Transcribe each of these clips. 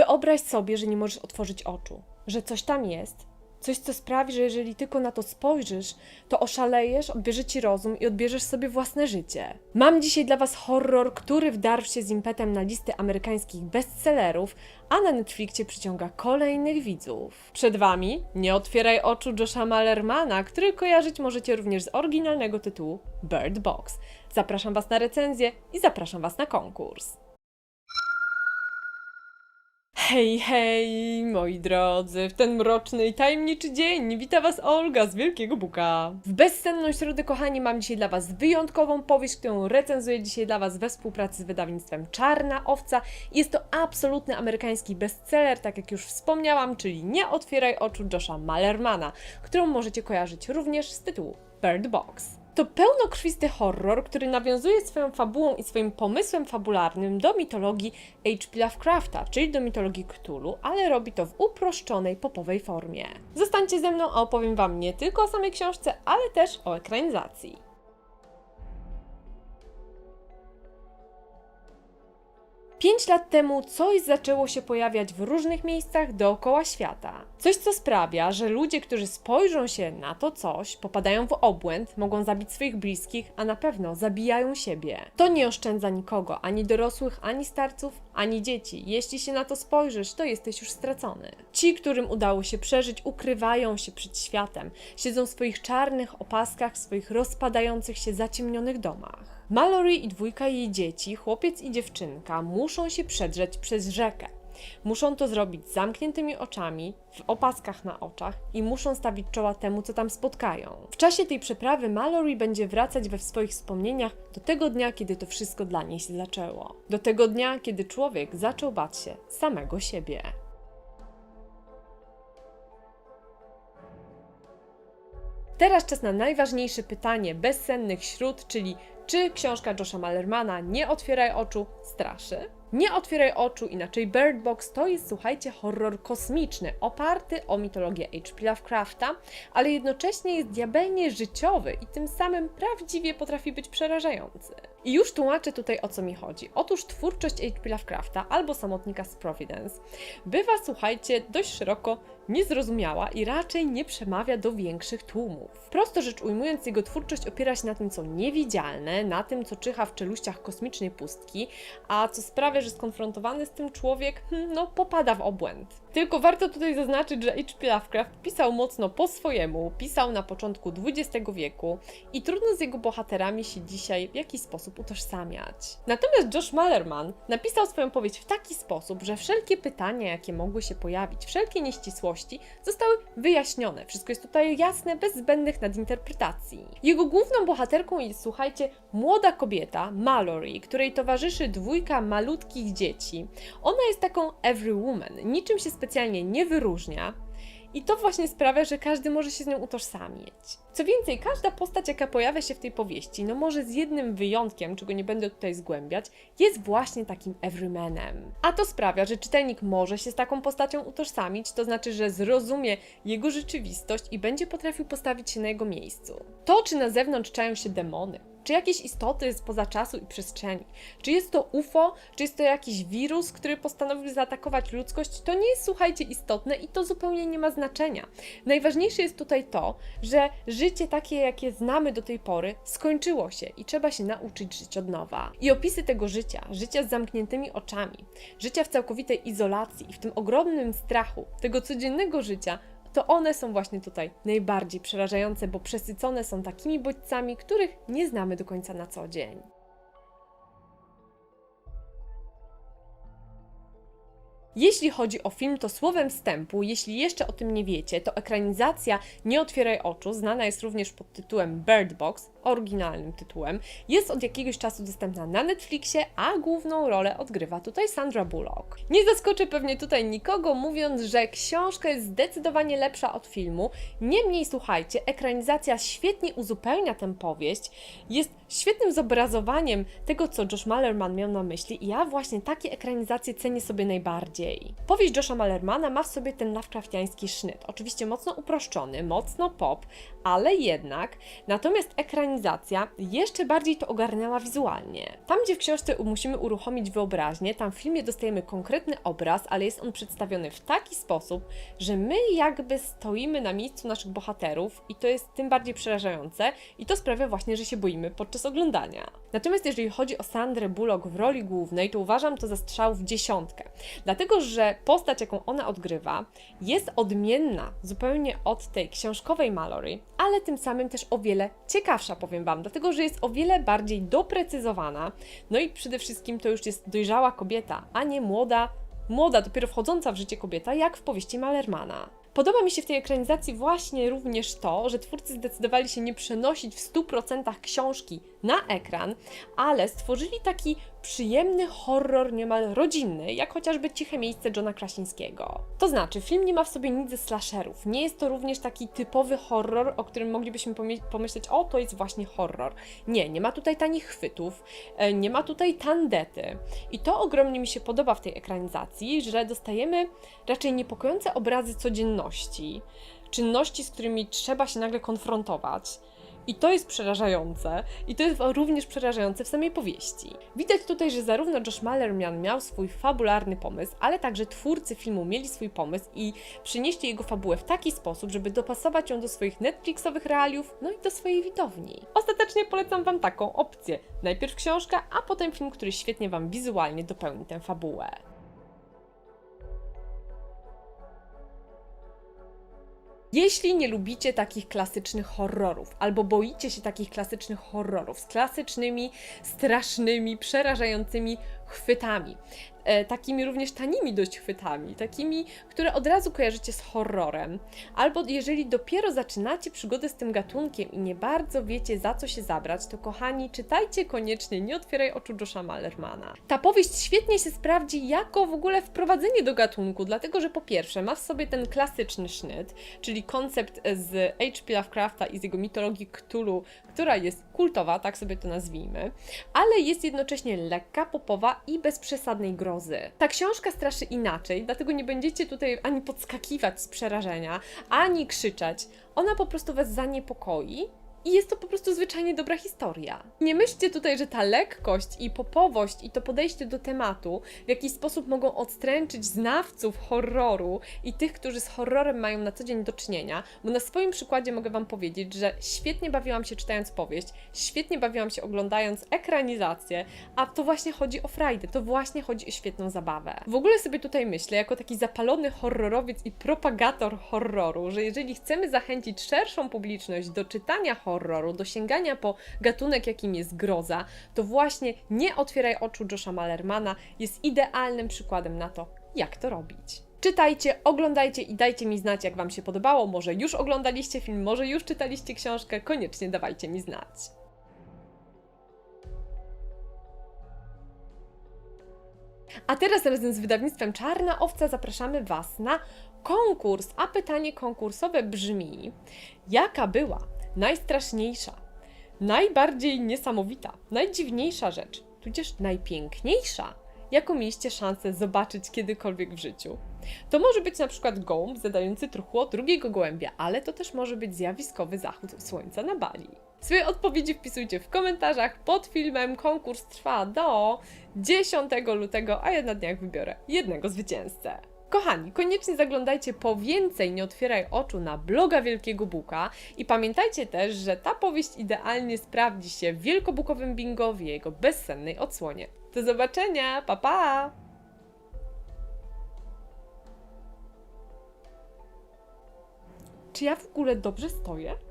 Wyobraź sobie, że nie możesz otworzyć oczu, że coś tam jest, coś, co sprawi, że jeżeli tylko na to spojrzysz, to oszalejesz, odbierze ci rozum i odbierzesz sobie własne życie. Mam dzisiaj dla Was horror, który wdarł się z impetem na listy amerykańskich bestsellerów, a na Netflixie przyciąga kolejnych widzów. Przed Wami Nie otwieraj oczu Josha Malermana, który kojarzyć możecie również z oryginalnego tytułu Bird Box. Zapraszam Was na recenzję i zapraszam Was na konkurs. Hej, hej, moi drodzy, w ten mroczny i tajemniczy dzień wita Was Olga z Wielkiego Buka. W bezsenną środę, kochani, mam dzisiaj dla Was wyjątkową powieść, którą recenzuję dzisiaj dla Was we współpracy z wydawnictwem Czarna Owca. Jest to absolutny amerykański bestseller, tak jak już wspomniałam, czyli Nie otwieraj oczu Josha Malermana, którą możecie kojarzyć również z tytułu Bird Box. To pełnokrwisty horror, który nawiązuje swoją fabułą i swoim pomysłem fabularnym do mitologii H.P. Lovecrafta, czyli do mitologii Cthulhu, ale robi to w uproszczonej, popowej formie. Zostańcie ze mną, a opowiem Wam nie tylko o samej książce, ale też o ekranizacji. Pięć lat temu coś zaczęło się pojawiać w różnych miejscach dookoła świata. Coś, co sprawia, że ludzie, którzy spojrzą się na to coś, popadają w obłęd, mogą zabić swoich bliskich, a na pewno zabijają siebie. To nie oszczędza nikogo, ani dorosłych, ani starców, ani dzieci. Jeśli się na to spojrzysz, to jesteś już stracony. Ci, którym udało się przeżyć, ukrywają się przed światem, siedzą w swoich czarnych opaskach, w swoich rozpadających się, zaciemnionych domach. Mallory i dwójka jej dzieci, chłopiec i dziewczynka, muszą się przedrzeć przez rzekę. Muszą to zrobić z zamkniętymi oczami, w opaskach na oczach i muszą stawić czoła temu, co tam spotkają. W czasie tej przeprawy Mallory będzie wracać we swoich wspomnieniach do tego dnia, kiedy to wszystko dla niej się zaczęło. Do tego dnia, kiedy człowiek zaczął bać się samego siebie. Teraz czas na najważniejsze pytanie bezsennych śród, czyli czy książka Josha Malermana Nie otwieraj oczu straszy? Nie otwieraj oczu, inaczej Bird Box to jest, słuchajcie, horror kosmiczny, oparty o mitologię H.P. Lovecrafta, ale jednocześnie jest diabelnie życiowy i tym samym prawdziwie potrafi być przerażający. I już tłumaczę tutaj o co mi chodzi. Otóż twórczość H.P. Lovecrafta albo Samotnika z Providence bywa, słuchajcie, dość szeroko niezrozumiała i raczej nie przemawia do większych tłumów. Prosto rzecz ujmując, jego twórczość opiera się na tym, co niewidzialne, na tym, co czyha w czeluściach kosmicznej pustki, a co sprawia, że skonfrontowany z tym człowiek, hmm, no, popada w obłęd. Tylko warto tutaj zaznaczyć, że H.P. Lovecraft pisał mocno po swojemu, pisał na początku XX wieku i trudno z jego bohaterami się dzisiaj w jakiś sposób utożsamiać. Natomiast Josh Malerman napisał swoją powieść w taki sposób, że wszelkie pytania, jakie mogły się pojawić, wszelkie nieścisłości zostały wyjaśnione. Wszystko jest tutaj jasne, bez zbędnych nadinterpretacji. Jego główną bohaterką jest, słuchajcie, młoda kobieta, Mallory, której towarzyszy dwójka malutkich dzieci. Ona jest taką every woman, niczym się specjalnie nie wyróżnia. I to właśnie sprawia, że każdy może się z nią utożsamić. Co więcej, każda postać, jaka pojawia się w tej powieści, no może z jednym wyjątkiem, czego nie będę tutaj zgłębiać, jest właśnie takim everymanem. A to sprawia, że czytelnik może się z taką postacią utożsamić, to znaczy, że zrozumie jego rzeczywistość i będzie potrafił postawić się na jego miejscu. To, czy na zewnątrz czają się demony, czy jakieś istoty spoza czasu i przestrzeni? Czy jest to UFO? Czy jest to jakiś wirus, który postanowił zaatakować ludzkość? To nie jest, słuchajcie, istotne i to zupełnie nie ma znaczenia. Najważniejsze jest tutaj to, że życie takie, jakie znamy do tej pory, skończyło się i trzeba się nauczyć żyć od nowa. I opisy tego życia, życia z zamkniętymi oczami, życia w całkowitej izolacji i w tym ogromnym strachu, tego codziennego życia, to one są właśnie tutaj najbardziej przerażające, bo przesycone są takimi bodźcami, których nie znamy do końca na co dzień. Jeśli chodzi o film, to słowem wstępu, jeśli jeszcze o tym nie wiecie, to ekranizacja Nie otwieraj oczu, znana jest również pod tytułem Bird Box, oryginalnym tytułem, jest od jakiegoś czasu dostępna na Netflixie, a główną rolę odgrywa tutaj Sandra Bullock. Nie zaskoczę pewnie tutaj nikogo, mówiąc, że książka jest zdecydowanie lepsza od filmu. Niemniej, słuchajcie, ekranizacja świetnie uzupełnia tę powieść, jest świetnym zobrazowaniem tego, co Josh Malerman miał na myśli i ja właśnie takie ekranizacje cenię sobie najbardziej. Powieść Josha Malermana ma w sobie ten Lovecraftiański sznyt, oczywiście mocno uproszczony, mocno pop, ale jednak, natomiast ekranizacja jeszcze bardziej to ogarnęła wizualnie. Tam, gdzie w książce musimy uruchomić wyobraźnię, tam w filmie dostajemy konkretny obraz, ale jest on przedstawiony w taki sposób, że my jakby stoimy na miejscu naszych bohaterów i to jest tym bardziej przerażające i to sprawia właśnie, że się boimy podczas oglądania. Natomiast jeżeli chodzi o Sandrę Bullock w roli głównej, to uważam to za strzał w dziesiątkę. Dlatego, że postać, jaką ona odgrywa, jest odmienna zupełnie od tej książkowej Mallory, ale tym samym też o wiele ciekawsza, powiem Wam, dlatego, że jest o wiele bardziej doprecyzowana, no i przede wszystkim to już jest dojrzała kobieta, a nie młoda, młoda, dopiero wchodząca w życie kobieta, jak w powieści Malermana. Podoba mi się w tej ekranizacji właśnie również to, że twórcy zdecydowali się nie przenosić w 100% książki na ekran, ale stworzyli taki przyjemny horror niemal rodzinny, jak chociażby Ciche miejsce Johna Krasińskiego. To znaczy, film nie ma w sobie nic ze slasherów. Nie jest to również taki typowy horror, o którym moglibyśmy pomyśleć, o to jest właśnie horror. Nie, nie ma tutaj tanich chwytów, e, nie ma tutaj tandety. I to ogromnie mi się podoba w tej ekranizacji, że dostajemy raczej niepokojące obrazy codzienności, czynności, z którymi trzeba się nagle konfrontować. I to jest przerażające, i to jest również przerażające w samej powieści. Widać tutaj, że zarówno Josh Malerman miał swój fabularny pomysł, ale także twórcy filmu mieli swój pomysł i przynieśli jego fabułę w taki sposób, żeby dopasować ją do swoich Netflixowych realiów, no i do swojej widowni. Ostatecznie polecam Wam taką opcję. Najpierw książka, a potem film, który świetnie Wam wizualnie dopełni tę fabułę. Jeśli nie lubicie takich klasycznych horrorów, albo boicie się takich klasycznych horrorów z klasycznymi, strasznymi, przerażającymi chwytami, takimi również tanimi dość chwytami, takimi, które od razu kojarzycie z horrorem, albo jeżeli dopiero zaczynacie przygodę z tym gatunkiem i nie bardzo wiecie za co się zabrać, to kochani, czytajcie koniecznie Nie otwieraj oczu Josha Malermana. Ta powieść świetnie się sprawdzi jako w ogóle wprowadzenie do gatunku, dlatego że po pierwsze ma w sobie ten klasyczny sznyt, czyli koncept z H.P. Lovecrafta i z jego mitologii Cthulhu, która jest kultowa, tak sobie to nazwijmy, ale jest jednocześnie lekka, popowa i bez przesadnej grozy. Ta książka straszy inaczej, dlatego nie będziecie tutaj ani podskakiwać z przerażenia, ani krzyczeć. Ona po prostu Was zaniepokoi i jest to po prostu zwyczajnie dobra historia. Nie myślcie tutaj, że ta lekkość i popowość i to podejście do tematu w jakiś sposób mogą odstręczyć znawców horroru i tych, którzy z horrorem mają na co dzień do czynienia, bo na swoim przykładzie mogę Wam powiedzieć, że świetnie bawiłam się czytając powieść, świetnie bawiłam się oglądając ekranizację, a to właśnie chodzi o frajdę, to właśnie chodzi o świetną zabawę. W ogóle sobie tutaj myślę, jako taki zapalony horrorowiec i propagator horroru, że jeżeli chcemy zachęcić szerszą publiczność do czytania horroru, do sięgania po gatunek, jakim jest groza, to właśnie Nie otwieraj oczu Josha Malermana jest idealnym przykładem na to, jak to robić. Czytajcie, oglądajcie i dajcie mi znać, jak Wam się podobało. Może już oglądaliście film, może już czytaliście książkę, koniecznie dawajcie mi znać. A teraz razem z wydawnictwem Czarna Owca zapraszamy Was na konkurs, a pytanie konkursowe brzmi: jaka była najstraszniejsza, najbardziej niesamowita, najdziwniejsza rzecz, tudzież najpiękniejsza, jaką mieliście szansę zobaczyć kiedykolwiek w życiu? To może być na przykład gołąb zadający truchło drugiego gołębia, ale to też może być zjawiskowy zachód słońca na Bali. Swoje odpowiedzi wpisujcie w komentarzach pod filmem. Konkurs trwa do 10 lutego, a ja na dniach wybiorę jednego zwycięzcę. Kochani, koniecznie zaglądajcie po więcej Nie otwieraj oczu na bloga Wielkiego Buka i pamiętajcie też, że ta powieść idealnie sprawdzi się w wielkobukowym bingo w jego bezsennej odsłonie. Do zobaczenia, pa pa! Czy ja w ogóle dobrze stoję?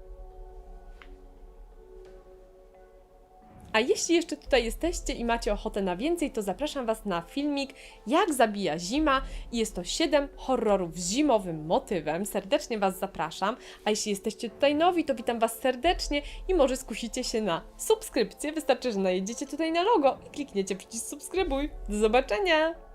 A jeśli jeszcze tutaj jesteście i macie ochotę na więcej, to zapraszam Was na filmik Jak zabija zima i jest to 7 horrorów z zimowym motywem. Serdecznie Was zapraszam. A jeśli jesteście tutaj nowi, to witam Was serdecznie i może skusicie się na subskrypcję. Wystarczy, że najedziecie tutaj na logo i klikniecie przycisk subskrybuj. Do zobaczenia!